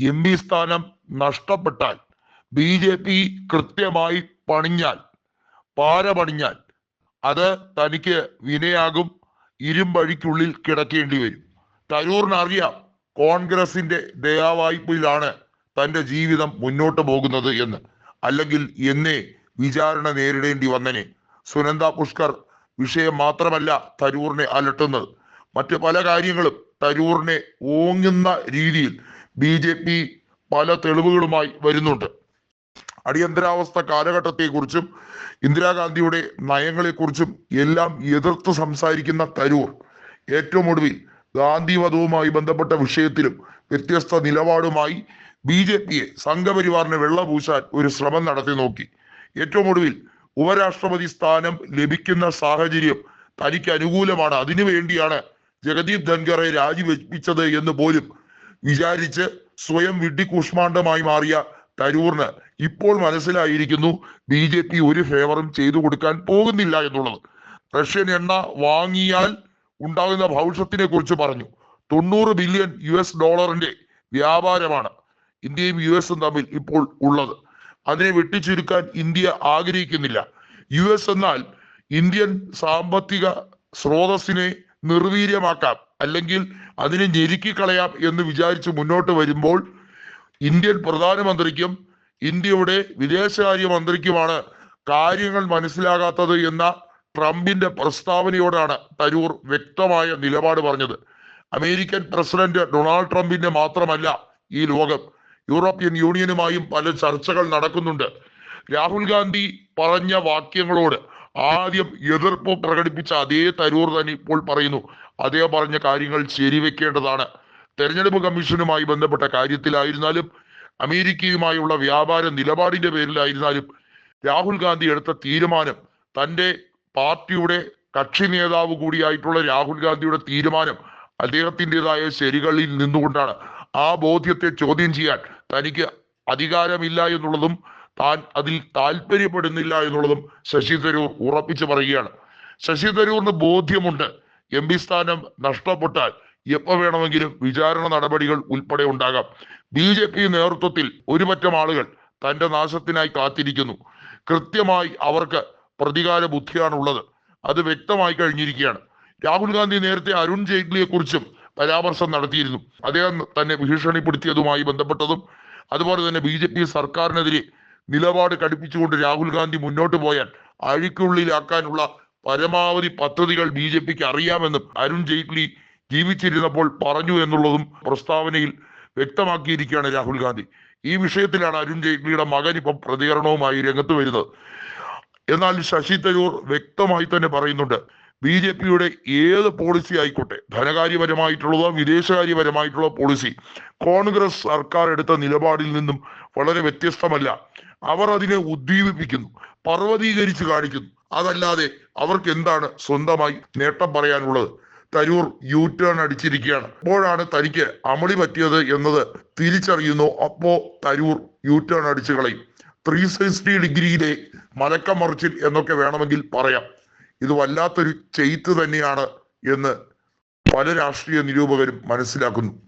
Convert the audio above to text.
M P സ്ഥാനം നഷ്ടപ്പെട്ടാൽ B J P കൃത്യമായി പണിഞ്ഞാൽ പാര പണിഞ്ഞാൽ അത് തനിക്ക് വിനയാകും ഇരുമ്പഴിക്കുള്ളിൽ കിടക്കേണ്ടി വരും. തരൂറിന് അറിയാം കോൺഗ്രസിന്റെ ദയാവായ്പയിലാണ് തന്റെ ജീവിതം മുന്നോട്ട് പോകുന്നത് എന്ന്. അല്ലെങ്കിൽ എന്നേ വിചാരണ നേരിടേണ്ടി വന്നനെ. സുനന്ദ പുഷ്കർ വിഷയം മാത്രമല്ല തരൂറിനെ അലട്ടുന്നത്. മറ്റു പല കാര്യങ്ങളും തരൂറിനെ ഓങ്ങുന്ന രീതിയിൽ ബി ജെ പി പല തെളിവുകളുമായി വരുന്നുണ്ട്. അടിയന്തരാവസ്ഥ കാലഘട്ടത്തെക്കുറിച്ചും ഇന്ദിരാഗാന്ധിയുടെ നയങ്ങളെക്കുറിച്ചും എല്ലാം എതിർത്ത് സംസാരിക്കുന്ന തരൂർ ഏറ്റവും ഒടുവിൽ ഗാന്ധി വധവുമായി ബന്ധപ്പെട്ട വിഷയത്തിലും വ്യത്യസ്ത നിലപാടുമായി ബി ജെ പിയെ സംഘപരിവാറിന് വെള്ളപൂശാൻ ഒരു ശ്രമം നടത്തി നോക്കി. ഏറ്റവും ഒടുവിൽ ഉപരാഷ്ട്രപതി സ്ഥാനം ലഭിക്കുന്ന സാഹചര്യം തനിക്ക് അനുകൂലമാണ്. അതിനു വേണ്ടിയാണ് ജഗദീപ് ധൻഖറെ രാജിവെപ്പിച്ചത് എന്ന് പോലും വിചാരിച്ച് സ്വയം വിഡ്ഢിക്കൂഷ്മാണ്ഡമായി മാറിയ തരൂറിന് ഇപ്പോൾ മനസ്സിലായിരിക്കുന്നു ബി ജെ പി ഒരു ഫേവറും ചെയ്തു കൊടുക്കാൻ പോകുന്നില്ല എന്നുള്ളത്. റഷ്യൻ എണ്ണ വാങ്ങിയാൽ ഉണ്ടാകുന്ന ഭവിഷ്യത്തിനെ കുറിച്ച് പറഞ്ഞു. തൊണ്ണൂറ് ബില്യൺ യു എസ് ഡോളറിന്റെ വ്യാപാരമാണ് ഇന്ത്യയും യു എസും തമ്മിൽ ഇപ്പോൾ ഉള്ളത്. അതിനെ വെട്ടിച്ചുരുക്കാൻ ഇന്ത്യ ആഗ്രഹിക്കുന്നില്ല. യു എസ് എന്നാൽ ഇന്ത്യൻ സാമ്പത്തിക സ്രോതസ്സിനെ നിർവീര്യമാക്കാം. അല്ലെങ്കിൽ അതിനെ ഞെരുക്കിക്കളയാം എന്ന് വിചാരിച്ച് മുന്നോട്ട് വരുമ്പോൾ ഇന്ത്യൻ പ്രധാനമന്ത്രിക്കും ഇന്ത്യയുടെ വിദേശകാര്യ മന്ത്രിക്കുമാണ് കാര്യങ്ങൾ മനസ്സിലാകാത്തത് എന്ന ട്രംപിന്റെ പ്രസ്താവനയോടാണ് തരൂർ വ്യക്തമായ നിലപാട് പറഞ്ഞത്. അമേരിക്കൻ പ്രസിഡന്റ് ഡൊണാൾഡ് ട്രംപിന്റെ മാത്രമല്ല ഈ ലോകം. യൂറോപ്യൻ യൂണിയനുമായും പല ചർച്ചകൾ നടക്കുന്നുണ്ട്. രാഹുൽ ഗാന്ധി പറഞ്ഞ വാക്യങ്ങളോട് ആദ്യം എതിർപ്പ് പ്രകടിപ്പിച്ച അതേ തരൂർ തന്നെ ഇപ്പോൾ പറയുന്നു. അതേ പറഞ്ഞ കാര്യങ്ങൾ ശരിവെക്കേണ്ടതാണ്. തെരഞ്ഞെടുപ്പ് കമ്മീഷനുമായി ബന്ധപ്പെട്ട കാര്യത്തിലായിരുന്നാലും അമേരിക്കയുമായുള്ള വ്യാപാര നിലപാടിന്റെ പേരിലായിരുന്നാലും രാഹുൽ ഗാന്ധി എടുത്ത തീരുമാനം തന്റെ പാർട്ടിയുടെ കക്ഷി നേതാവ് കൂടിയായിട്ടുള്ള രാഹുൽ ഗാന്ധിയുടെ തീരുമാനം അദ്ദേഹത്തിന്റെതായ ശരികളിൽ നിന്നുകൊണ്ടാണ്. ആ ബോധ്യത്തെ ചോദ്യം ചെയ്യാൻ തനിക്ക് അധികാരമില്ല എന്നുള്ളതും താൻ അതിൽ താല്പര്യപ്പെടുന്നില്ല എന്നുള്ളതും ശശി തരൂർ ഉറപ്പിച്ചു പറയുകയാണ്. ശശി തരൂറിന് ബോധ്യമുണ്ട്. എം പി സ്ഥാനം നഷ്ടപ്പെട്ടാൽ എപ്പോ വേണമെങ്കിലും വിചാരണ നടപടികൾ ഉൾപ്പെടെ ഉണ്ടാകാം. ബി ജെ പി നേതൃത്വത്തിൽ ഒരുപറ്റം ആളുകൾ തന്റെ നാശത്തിനായി കാത്തിരിക്കുന്നു. കൃത്യമായി അവർക്ക് പ്രതികാര ബുദ്ധിയാണുള്ളത്. അത് വ്യക്തമായി കഴിഞ്ഞിരിക്കുകയാണ്. രാഹുൽ ഗാന്ധി നേരത്തെ അരുൺ ജെയ്റ്റ്ലിയെ കുറിച്ചും പരാമർശം നടത്തിയിരുന്നു. അദ്ദേഹം തന്നെ ഭീഷണിപ്പെടുത്തിയതുമായി ബന്ധപ്പെട്ടതും അതുപോലെ തന്നെ ബി സർക്കാരിനെതിരെ നിലപാട് കടുപ്പിച്ചുകൊണ്ട് രാഹുൽ ഗാന്ധി മുന്നോട്ട് പോയാൽ അഴിക്കുള്ളിലാക്കാനുള്ള പരമാവധി പദ്ധതികൾ ബി ജെ പിക്ക് അറിയാമെന്നും അരുൺ ജെയ്റ്റ്ലി ജീവിച്ചിരുന്നപ്പോൾ പറഞ്ഞു എന്നുള്ളതും പ്രസ്താവനയിൽ വ്യക്തമാക്കിയിരിക്കുകയാണ് രാഹുൽ ഗാന്ധി. ഈ വിഷയത്തിലാണ് അരുൺ ജെയ്റ്റ്ലിയുടെ മകൻ ഇപ്പം പ്രതികരണവുമായി രംഗത്ത് വരുന്നത്. എന്നാൽ ശശി തരൂർ വ്യക്തമായി തന്നെ പറയുന്നുണ്ട് ബി ജെ പിയുടെ ഏത് പോളിസി ആയിക്കോട്ടെ ധനകാര്യപരമായിട്ടുള്ളതോ വിദേശകാര്യപരമായിട്ടുള്ള പോളിസി കോൺഗ്രസ് സർക്കാർ എടുത്ത നിലപാടിൽ നിന്നും വളരെ വ്യത്യസ്തമല്ല. അവർ അതിനെ ഉദ്ദീപിപ്പിക്കുന്നു പർവതീകരിച്ച് കാണിക്കുന്നു. അതല്ലാതെ അവർക്ക് എന്താണ് സ്വന്തമായി നേട്ടം പറയാനുള്ളത്? തരൂർ യു ടേൺ അടിച്ചിരിക്കുകയാണ്. അപ്പോഴാണ് തനിക്ക് അമളി പറ്റിയത് എന്നത് തിരിച്ചറിയുന്നു. അപ്പോ തരൂർ യു ടേൺ അടിച്ചു കളയും. ത്രീ സിക്സ്റ്റി ഡിഗ്രിയിലെ മലക്കം മറിച്ചിൽ എന്നൊക്കെ വേണമെങ്കിൽ പറയാം. ഇത് വല്ലാത്തൊരു ചെയ്ത്ത് തന്നെയാണ് എന്ന് പല രാഷ്ട്രീയ നിരൂപകരും മനസ്സിലാക്കുന്നു.